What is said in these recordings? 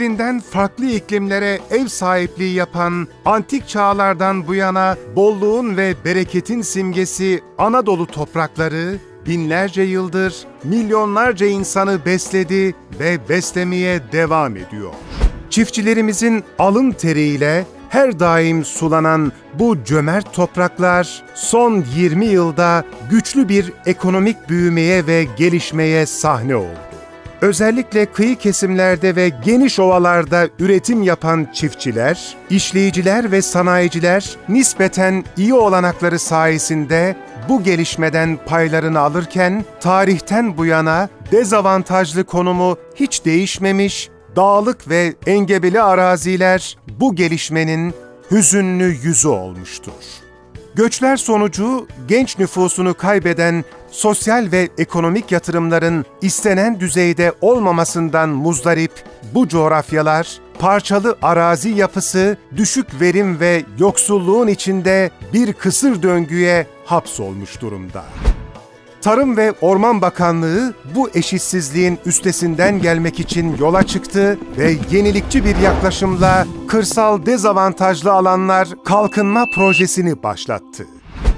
birbirinden farklı iklimlere ev sahipliği yapan antik çağlardan bu yana bolluğun ve bereketin simgesi Anadolu toprakları binlerce yıldır milyonlarca insanı besledi ve beslemeye devam ediyor. Çiftçilerimizin alın teriyle her daim sulanan bu cömert topraklar son 20 yılda güçlü bir ekonomik büyümeye ve gelişmeye sahne oldu. Özellikle kıyı kesimlerde ve geniş ovalarda üretim yapan çiftçiler, işleyiciler ve sanayiciler nispeten iyi olanakları sayesinde bu gelişmeden paylarını alırken tarihten bu yana dezavantajlı konumu hiç değişmemiş, dağlık ve engebeli araziler bu gelişmenin hüzünlü yüzü olmuştur. Göçler sonucu genç nüfusunu kaybeden sosyal ve ekonomik yatırımların istenen düzeyde olmamasından muzdarip bu coğrafyalar parçalı arazi yapısı, düşük verim ve yoksulluğun içinde bir kısır döngüye hapsolmuş durumda. Tarım ve Orman Bakanlığı bu eşitsizliğin üstesinden gelmek için yola çıktı ve yenilikçi bir yaklaşımla kırsal dezavantajlı alanlar kalkınma projesini başlattı.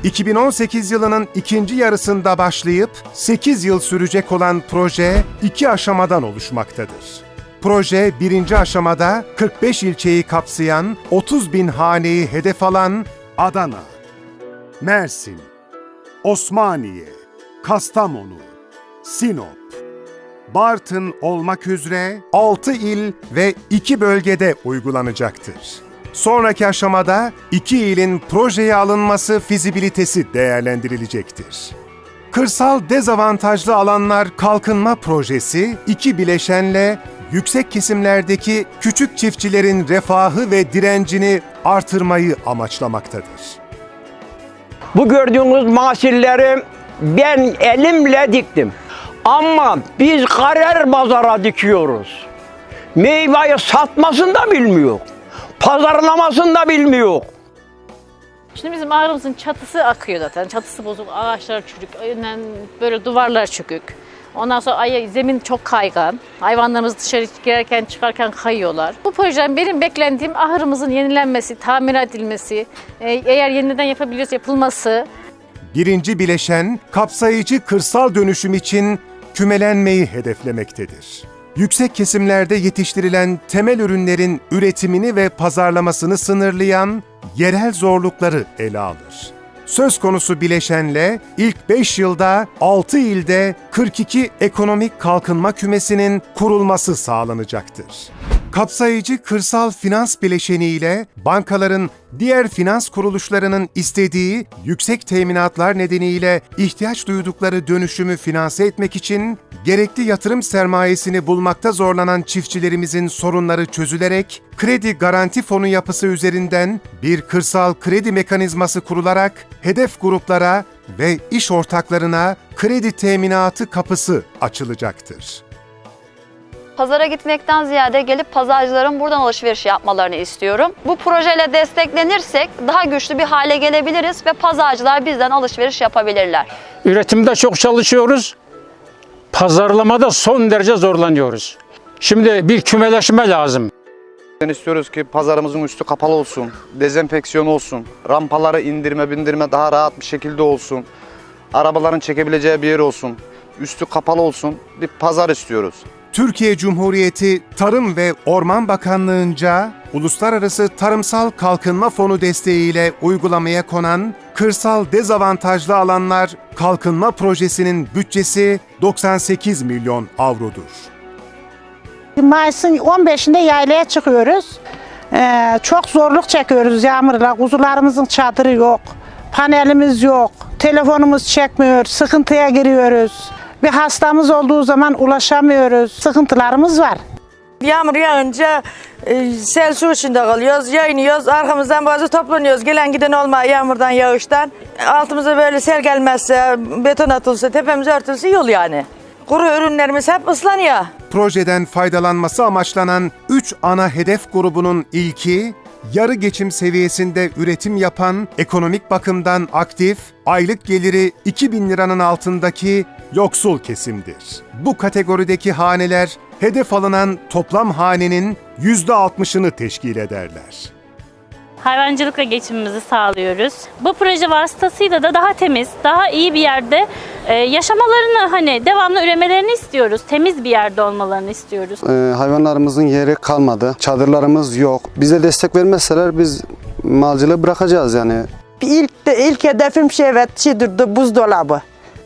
2018 yılının ikinci yarısında başlayıp 8 yıl sürecek olan proje iki aşamadan oluşmaktadır. Proje birinci aşamada 45 ilçeyi kapsayan 30 bin haneyi hedef alan Adana, Mersin, Osmaniye, Kastamonu, Sinop, Bartın olmak üzere 6 il ve 2 bölgede uygulanacaktır. Sonraki aşamada 2 ilin projeye alınması fizibilitesi değerlendirilecektir. Kırsal dezavantajlı alanlar kalkınma projesi iki bileşenle yüksek kesimlerdeki küçük çiftçilerin refahı ve direncini artırmayı amaçlamaktadır. Bu gördüğünüz mahsulleri ben elimle diktim. Ama biz karar pazara dikiyoruz. Meyveyi satmasını da bilmiyor. Pazarlamasını da bilmiyor. Şimdi bizim ağrımızın çatısı akıyor zaten. Çatısı bozuk, ağaçlar çürük, önden böyle duvarlar çökük. Ondan sonra ay, zemin çok kaygan. Hayvanlarımız dışarı girerken çıkarken kayıyorlar. Bu projeden benim beklentiğim ahırımızın yenilenmesi, tamir edilmesi, e, eğer yeniden yapabiliyorsa yapılması. Birinci bileşen kapsayıcı kırsal dönüşüm için kümelenmeyi hedeflemektedir. Yüksek kesimlerde yetiştirilen temel ürünlerin üretimini ve pazarlamasını sınırlayan yerel zorlukları ele alır. Söz konusu bileşenle ilk 5 yılda 6 ilde 42 ekonomik kalkınma kümesinin kurulması sağlanacaktır. Kapsayıcı kırsal finans bileşeniyle bankaların diğer finans kuruluşlarının istediği yüksek teminatlar nedeniyle ihtiyaç duydukları dönüşümü finanse etmek için gerekli yatırım sermayesini bulmakta zorlanan çiftçilerimizin sorunları çözülerek kredi garanti fonu yapısı üzerinden bir kırsal kredi mekanizması kurularak hedef gruplara ve iş ortaklarına kredi teminatı kapısı açılacaktır. Pazara gitmekten ziyade gelip pazarcıların buradan alışveriş yapmalarını istiyorum. Bu projeyle desteklenirsek daha güçlü bir hale gelebiliriz ve pazarcılar bizden alışveriş yapabilirler. Üretimde çok çalışıyoruz. Pazarlamada son derece zorlanıyoruz. Şimdi bir kümeleşme lazım. Ben istiyoruz ki pazarımızın üstü kapalı olsun, dezenfeksiyon olsun, rampaları indirme bindirme daha rahat bir şekilde olsun, arabaların çekebileceği bir yer olsun, üstü kapalı olsun bir pazar istiyoruz. Türkiye Cumhuriyeti Tarım ve Orman Bakanlığı'nca Uluslararası Tarımsal Kalkınma Fonu desteğiyle uygulamaya konan Kırsal Dezavantajlı Alanlar Kalkınma Projesi'nin bütçesi 98 milyon avrodur. Mayıs'ın 15'inde yaylaya çıkıyoruz. Ee, çok zorluk çekiyoruz yağmurla. Kuzularımızın çadırı yok. Panelimiz yok. Telefonumuz çekmiyor. Sıkıntıya giriyoruz. Bir hastamız olduğu zaman ulaşamıyoruz. Sıkıntılarımız var. Yağmur yağınca e, sel su içinde kalıyoruz. Yayınıyoruz. Arkamızdan bazı toplanıyoruz. Gelen giden olma yağmurdan, yağıştan. Altımıza böyle sel gelmezse, beton atılsa, tepemiz örtülse yol yani. Kuru ürünlerimiz hep ıslanıyor. Projeden faydalanması amaçlanan 3 ana hedef grubunun ilki, yarı geçim seviyesinde üretim yapan, ekonomik bakımdan aktif, aylık geliri 2000 liranın altındaki yoksul kesimdir. Bu kategorideki haneler hedef alınan toplam hanenin %60'ını teşkil ederler. hayvancılıkla geçimimizi sağlıyoruz. Bu proje vasıtasıyla da daha temiz, daha iyi bir yerde e, yaşamalarını hani devamlı üremelerini istiyoruz. Temiz bir yerde olmalarını istiyoruz. Ee, hayvanlarımızın yeri kalmadı. Çadırlarımız yok. Bize destek vermezseler biz malcılığı bırakacağız yani. İlk, ilk hedefim şey evet şeydirdi buzdolabı.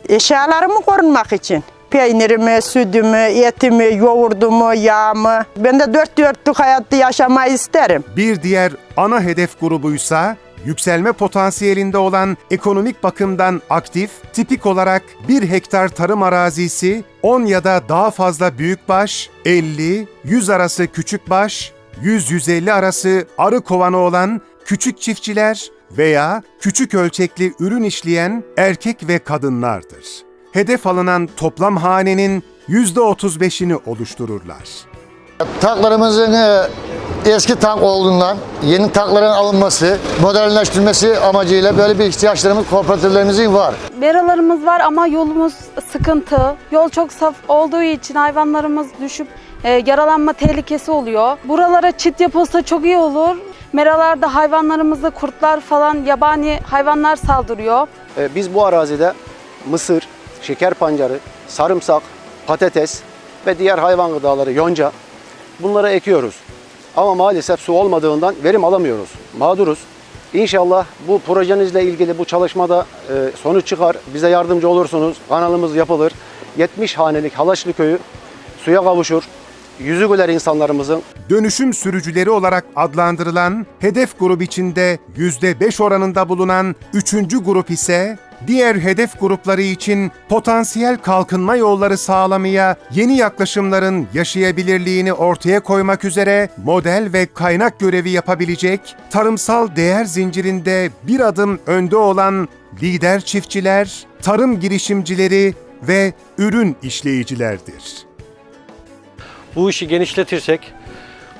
Eşyalarımı korunmak için. Peynirimi, sütümü, etimi, yoğurdumu, yağımı. Ben de dört dörtlük hayatta yaşamayı isterim. Bir diğer ana hedef grubuysa yükselme potansiyelinde olan ekonomik bakımdan aktif, tipik olarak 1 hektar tarım arazisi, 10 ya da daha fazla büyükbaş, 50, 100 arası küçükbaş, 100-150 arası arı kovanı olan küçük çiftçiler veya küçük ölçekli ürün işleyen erkek ve kadınlardır. Hedef alınan toplam hanenin %35'ini oluştururlar. Tanklarımızın e, eski tank olduğundan yeni tankların alınması, modernleştirilmesi amacıyla böyle bir ihtiyaçlarımız kooperatiflerimizin var. Meralarımız var ama yolumuz sıkıntı. Yol çok saf olduğu için hayvanlarımız düşüp e, yaralanma tehlikesi oluyor. Buralara çit yapılsa çok iyi olur. Meralarda hayvanlarımızda kurtlar falan yabani hayvanlar saldırıyor. Ee, Biz bu arazide mısır, şeker pancarı, sarımsak, patates ve diğer hayvan gıdaları, yonca bunları ekiyoruz. Ama maalesef su olmadığından verim alamıyoruz. Mağduruz. İnşallah bu projenizle ilgili bu çalışmada e, sonuç çıkar. Bize yardımcı olursunuz. Kanalımız yapılır. 70 hanelik Halaşlı köyü suya kavuşur. Yüzü güler insanlarımızın dönüşüm sürücüleri olarak adlandırılan hedef grup içinde %5 oranında bulunan üçüncü grup ise diğer hedef grupları için potansiyel kalkınma yolları sağlamaya yeni yaklaşımların yaşayabilirliğini ortaya koymak üzere model ve kaynak görevi yapabilecek tarımsal değer zincirinde bir adım önde olan lider çiftçiler, tarım girişimcileri ve ürün işleyicilerdir. bu işi genişletirsek,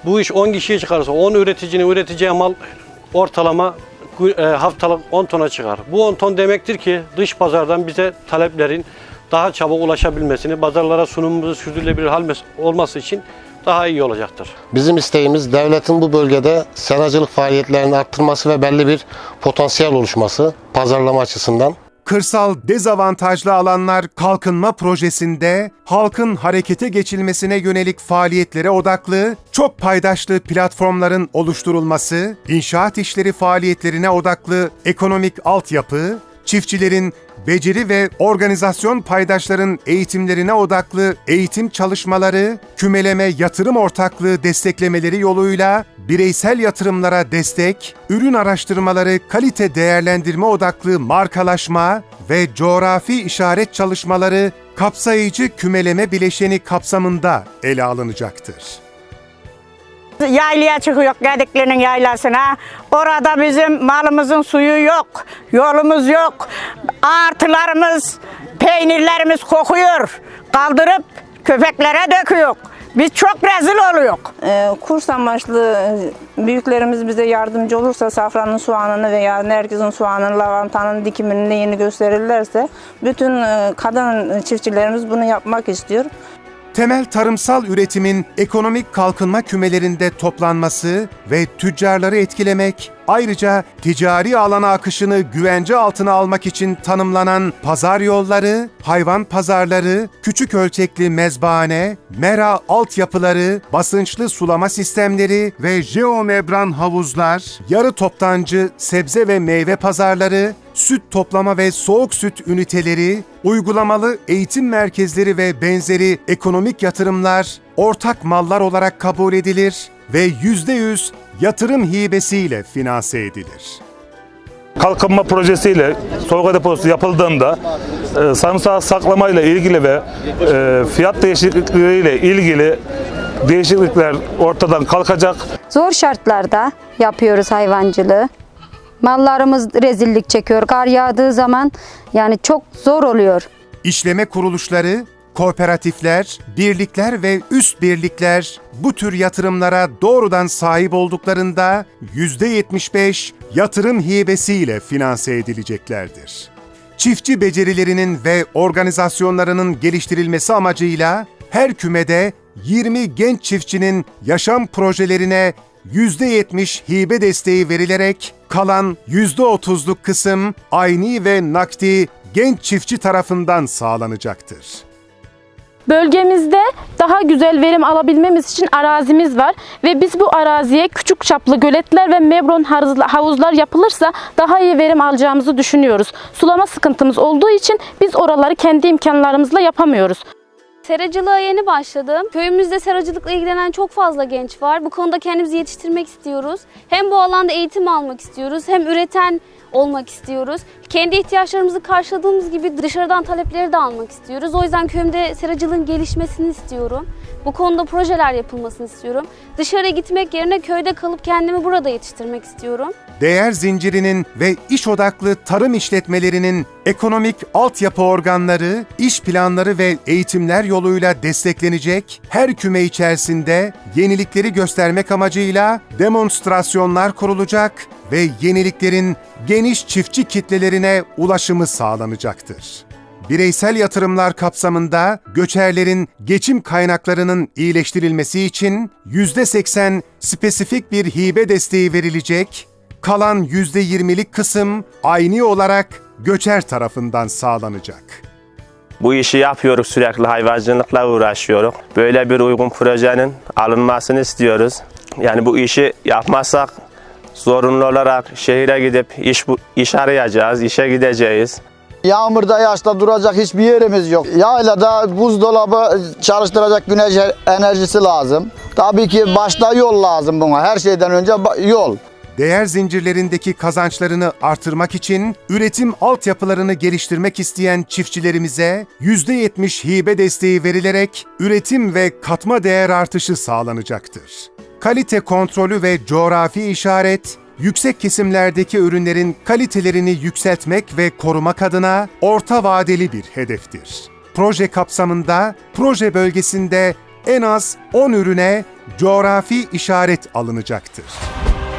bu iş 10 kişiye çıkarsa 10 üreticinin üreteceği mal ortalama haftalık 10 tona çıkar. Bu 10 ton demektir ki dış pazardan bize taleplerin daha çabuk ulaşabilmesini, pazarlara sunumumuzu sürdürülebilir hal olması için daha iyi olacaktır. Bizim isteğimiz devletin bu bölgede seracılık faaliyetlerini arttırması ve belli bir potansiyel oluşması pazarlama açısından. Kırsal dezavantajlı alanlar kalkınma projesinde halkın harekete geçilmesine yönelik faaliyetlere odaklı, çok paydaşlı platformların oluşturulması, inşaat işleri faaliyetlerine odaklı ekonomik altyapı, çiftçilerin beceri ve organizasyon paydaşların eğitimlerine odaklı eğitim çalışmaları, kümeleme yatırım ortaklığı desteklemeleri yoluyla bireysel yatırımlara destek, ürün araştırmaları kalite değerlendirme odaklı markalaşma ve coğrafi işaret çalışmaları kapsayıcı kümeleme bileşeni kapsamında ele alınacaktır. Yaylaya çıkıyor Gedikli'nin yaylasına. Orada bizim malımızın suyu yok, yolumuz yok. Artılarımız, peynirlerimiz kokuyor. Kaldırıp köpeklere döküyor. Biz çok rezil oluyor. Ee, kurs amaçlı e, büyüklerimiz bize yardımcı olursa safranın soğanını veya nergizin soğanını, lavantanın dikimini yeni gösterirlerse bütün e, kadın çiftçilerimiz bunu yapmak istiyor. Temel tarımsal üretimin ekonomik kalkınma kümelerinde toplanması ve tüccarları etkilemek, ayrıca ticari alana akışını güvence altına almak için tanımlanan pazar yolları, hayvan pazarları, küçük ölçekli mezbahane, mera altyapıları, basınçlı sulama sistemleri ve jeomembran havuzlar, yarı toptancı sebze ve meyve pazarları, süt toplama ve soğuk süt üniteleri, uygulamalı eğitim merkezleri ve benzeri ekonomik yatırımlar ortak mallar olarak kabul edilir ve %100 yatırım hibesiyle finanse edilir. kalkınma projesiyle sorgu deposu yapıldığında e, sarımsak saklamayla ilgili ve e, fiyat değişiklikleriyle ilgili değişiklikler ortadan kalkacak. Zor şartlarda yapıyoruz hayvancılığı. Mallarımız rezillik çekiyor. Kar yağdığı zaman yani çok zor oluyor. İşleme kuruluşları, kooperatifler, birlikler ve üst birlikler bu tür yatırımlara doğrudan sahip olduklarında %75 yatırım hibesiyle finanse edileceklerdir. Çiftçi becerilerinin ve organizasyonlarının geliştirilmesi amacıyla her kümede 20 genç çiftçinin yaşam projelerine %70 hibe desteği verilerek kalan %30'luk kısım ayni ve nakdi genç çiftçi tarafından sağlanacaktır. Bölgemizde daha güzel verim alabilmemiz için arazimiz var ve biz bu araziye küçük çaplı göletler ve mevron havuzlar yapılırsa daha iyi verim alacağımızı düşünüyoruz. Sulama sıkıntımız olduğu için biz oraları kendi imkanlarımızla yapamıyoruz. Seracılığa yeni başladım. Köyümüzde seracılıkla ilgilenen çok fazla genç var. Bu konuda kendimizi yetiştirmek istiyoruz. Hem bu alanda eğitim almak istiyoruz hem üreten olmak istiyoruz. Kendi ihtiyaçlarımızı karşıladığımız gibi dışarıdan talepleri de almak istiyoruz. O yüzden köyümde seracılığın gelişmesini istiyorum. Bu konuda projeler yapılmasını istiyorum. Dışarıya gitmek yerine köyde kalıp kendimi burada yetiştirmek istiyorum. Değer zincirinin ve iş odaklı tarım işletmelerinin ekonomik altyapı organları, iş planları ve eğitimler yoluyla desteklenecek, her küme içerisinde yenilikleri göstermek amacıyla demonstrasyonlar kurulacak ve yeniliklerin geniş çiftçi kitlelerine ulaşımı sağlanacaktır. Bireysel yatırımlar kapsamında göçerlerin geçim kaynaklarının iyileştirilmesi için %80 spesifik bir hibe desteği verilecek, kalan %20'lik kısım aynı olarak göçer tarafından sağlanacak. Bu işi yapıyoruz sürekli hayvancılıkla uğraşıyoruz. Böyle bir uygun projenin alınmasını istiyoruz. Yani bu işi yapmazsak zorunlu olarak şehire gidip iş, iş arayacağız, işe gideceğiz. Yağmurda, yaşta duracak hiçbir yerimiz yok. Yaylada buzdolabı çalıştıracak güneş enerjisi lazım. Tabii ki başta yol lazım buna. Her şeyden önce yol. Değer zincirlerindeki kazançlarını artırmak için üretim altyapılarını geliştirmek isteyen çiftçilerimize %70 hibe desteği verilerek üretim ve katma değer artışı sağlanacaktır. Kalite kontrolü ve coğrafi işaret, yüksek kesimlerdeki ürünlerin kalitelerini yükseltmek ve korumak adına orta vadeli bir hedeftir. Proje kapsamında proje bölgesinde en az 10 ürüne coğrafi işaret alınacaktır.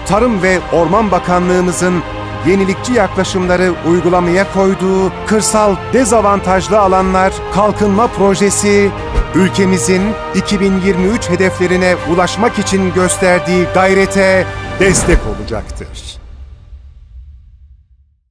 Tarım ve Orman Bakanlığımızın yenilikçi yaklaşımları uygulamaya koyduğu kırsal dezavantajlı alanlar kalkınma projesi ülkemizin 2023 hedeflerine ulaşmak için gösterdiği gayrete destek olacaktır.